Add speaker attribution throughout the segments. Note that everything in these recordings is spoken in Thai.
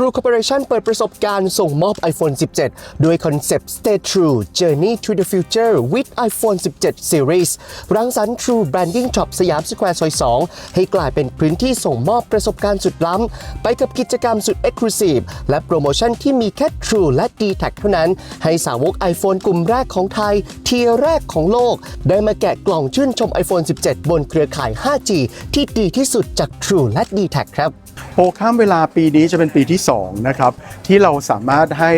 Speaker 1: True Corporation เปิดประสบการณ์ส่งมอบ iPhone 17 ด้วยคอนเซปต์ Stay True Journey to the Future with iPhone 17 Series รังสรรค์ True Branding Shop สยามสแควร์ซอย 2 ให้กลายเป็นพื้นที่ส่งมอบประสบการณ์สุดล้ำ ไปกับกิจกรรมสุด Exclusive และโปรโมชั่นที่มีแค่ True และ d t แทเท่านั้น ให้สาวก iPhone กลุ่มแรกของไทยเทียร์แรกของโลก ได้มาแกะกล่องชื่นชม iPhone 17 บนเครือข่าย 5G ที่ดีที่สุดจาก True และ d t แทครับ
Speaker 2: โปรข้ามเวลาปีนี้จะเป็นปีที่2นะครับที่เราสามารถให้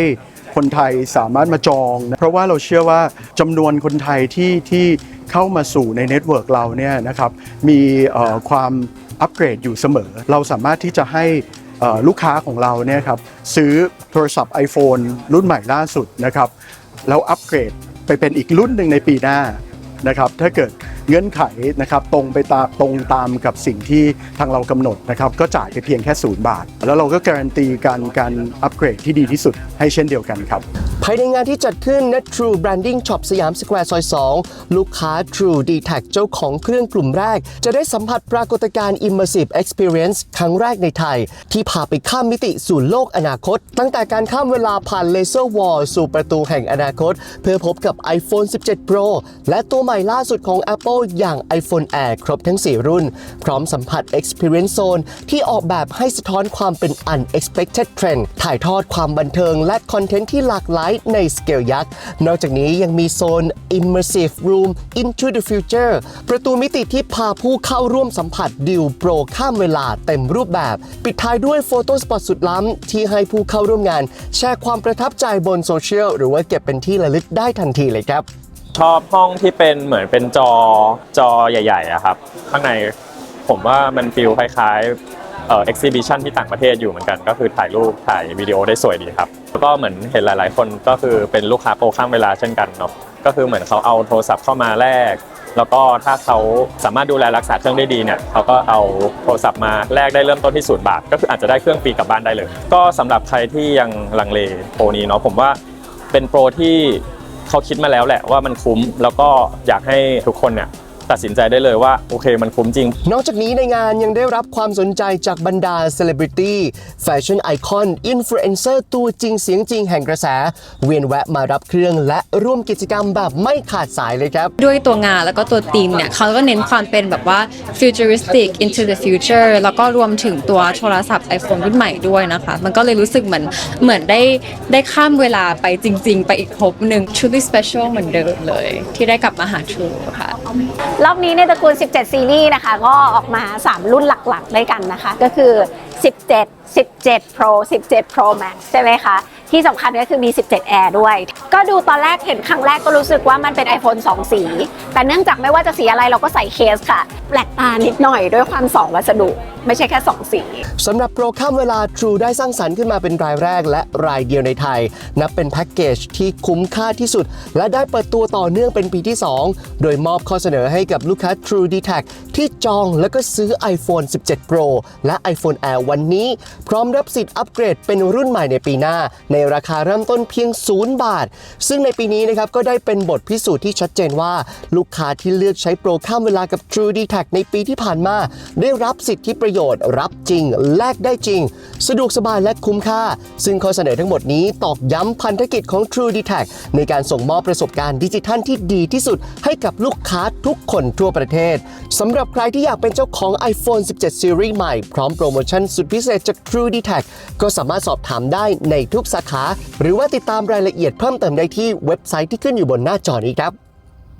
Speaker 2: คนไทยสามารถมาจองนะเพราะว่าเราเชื่อว่าจำนวนคนไทยที่ที่เข้ามาสู่ในเน็ตเวิร์กเราเนี่ยนะครับมีความอัปเกรดอยู่เสมอ เราสามารถที่จะให้ลูกค้าของเราเนี่ยครับซื้อโทรศัพท์ iPhone รุ่นใหม่ล่าสุดนะครับแล้วอัปเกรดไปเป็นอีกรุ่นหนึ่งในปีหน้า นะครับถ้าเกิดเงื่อนไขนะครับตรงไปตามตรงตามกับสิ่งที่ทางเรากำหนดนะครับก็จ่ายไปเพียงแค่ศูนย์บาท แล้วเราก็การันตีการการอัปเกรดที่ดีที่สุดให้เช่นเดียวกันครับ
Speaker 1: ภายในงานที่จัดขึ้น Net True Branding Shop สยามสแควร์ซอย 2 ลูกค้า True d t a c เจ้าของเครื่องกลุ่มแรก จะได้สัมผัสปรากฏการณ์ Immersive Experience ครั้งแรกในไทย ที่พาไปข้ามมิติสู่โลกอนาคต ตั้งแต่การข้ามเวลาผ่านเลเซอร์วอลสู่ประตูแห่งอนาคต เพื่อพบกับ iPhone 17 Pro และตัวหม่ล่าสุดของ Apple อย่าง iPhone Air ครบทั้ง 4 รุ่น พร้อมสัมผัส Experience Zone ที่ออกแบบให้สะท้อนความเป็น unexpected trend ถ่ายทอดความบันเทิงและคอนเทนต์ที่หลากหลายในสเกลยักษ์ นอกจากนี้ยังมีโซน Immersive Room Into the Future ประตูมิติที่พาผู้เข้าร่วมสัมผัสดิวโปรข้ามเวลาเต็มรูปแบบ ปิดท้ายด้วยโฟโต้สปอตสุดล้ำ ที่ให้ผู้เข้าร่วมงาน แชร์ความประทับใจบนโซเชียลหรือว่าเก็บเป็นที่ระลึกได้ทันทีเลยครับ
Speaker 3: ชอบห้องที่เป็นเหมือนเป็นจอจอใหญ่ๆอะครับ ข้างในผมว่ามันฟิลคล้ายๆเอ่อ exhibition ที่ต่างประเทศอยู่เหมือนกัน ก็คือถ่ายรูปถ่ายวิดีโอได้สวยดีครับ แล้วก็เหมือนเห็นหลายๆ คนก็คือเป็นลูกค้าโปรข้ามเวลาเช่นกันเนาะก็คือเหมือนเขาเอาโทรศัพท์เข้ามาแลกแล้วก็ถ้าเขาสามารถดูแลรักษาเครื่องได้ดีเนี่ยเขาก็เอาโทรศัพท์มาแลกได้เริ่มต้นที่ศูนย์บาท ก็คืออาจจะได้เครื่องฟรีกลับบ้านได้เลย ก็สำหรับใครที่ยังลังเลโปรนี้เนาะผมว่าเป็นโปรที่ เขาคิดมาแล้วแหละว่ามันคุ้ม แล้วก็อยากให้ทุกคนเนี่ย ตัดสินใจได้เลยว่าโอเคมันคุ้มจริง
Speaker 1: นอกจากนี้ในงานยังได้รับความสนใจจากบรรดาเซเลบริตี้แฟชั่นไอคอนอินฟลูเอนเซอร์ตัวจริงเสียงจริงแห่งกระแส เวียนแวะมารับเครื่องและร่วมกิจกรรมแบบไม่ขาดสายเลยครับ
Speaker 4: ด้วยตัวงานแล้วก็ตัวธีมเนี่ยเขาก็เน้นความเป็นแบบว่า futuristic into the future แล้วก็รวมถึงตัวโทรศัพท์ iPhone รุ่นใหม่ด้วยนะคะ มันก็เลยรู้สึกเหมือนเหมือนได้ได้ข้ามเวลาไปจริง ๆ ไปอีกภพหนึ่ง truly special เหมือนเดิมเลย ที่ได้กลับมาหา True ค่ะ
Speaker 5: รอบนี้ในตระกูล 17 ซีรีส์นะคะ ก็ออกมา 3 รุ่นหลักๆ ด้วยกันนะคะ ก็คือ 17 17 Pro 17 Pro Max ใช่ไหมคะ ที่สำคัญก็คือมี 17 Air ด้วย ก็ดูตอนแรกเห็นครั้งแรกก็รู้สึกว่ามันเป็น iPhone 2 สี แต่เนื่องจากไม่ว่าจะสีอะไรเราก็ใส่เคสค่ะ แปลกตานิดหน่อยด้วยความสองวัสดุ ไม่ใช่แค่ 2 สี
Speaker 1: สำหรับโปรข้ามเวลา True ได้สร้างสรรค์ขึ้นมาเป็นรายแรกและรายเดียวในไทย นับเป็นแพ็กเกจที่คุ้มค่าที่สุด และได้เปิดตัวต่อเนื่องเป็นปีที่ 2 โดยมอบข้อเสนอให้กับลูกค้า True d t a c ที่จองแล้วก็ซื้อ iPhone 17 Pro และ iPhone Air วันนี้ พร้อมรับสิทธิ์อัปเกรดเป็นรุ่นใหม่ในปีหน้า ในราคาเริ่มต้นเพียง 0 บาท ซึ่งในปีนี้นะครับก็ได้เป็นบทพิสูจน์ที่ชัดเจนว่า ลูกค้าที่เลือกใช้โปรข้ามเวลากับ True d t a c ในปีที่ผ่านมา ได้รับสิทธิประโยชน์รับจริง แลกได้จริง สะดวกสบายและคุ้มค่า ซึ่งข้อเสนอทั้งหมดนี้ตอกย้ำพันธกิจของ True d e t a c ในการส่งมอบประสบการณ์ดิจิทัลที่ดีที่สุด ให้กับลูกค้าทุกคนทั่วประเทศสำหรับใครที่อยากเป็นเจ้าของ iPhone 17 Series ใหม่ พร้อมโปรโมชั่นสุดพิเศษจาก True d e t a c ก็สามารถสอบถามได้ในทุกสาขา หรือว่าติดตามรายละเอียดเพิ่มเติมได้ที่เว็บไซต์ที่ขึ้นอยู่บนหน้าจอนี้ครับ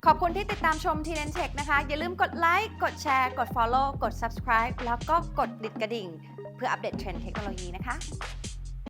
Speaker 6: ขอบคุณที่ติดตามชมทีเลนเทคนะคะ อย่าลืมกดไลค์กดแชร์ กด Follow กด Subscribe แล้วก็กดดิดกระดิ่ง เพื่ออัปเดตเทรนด์เทคโนโลยีนะคะ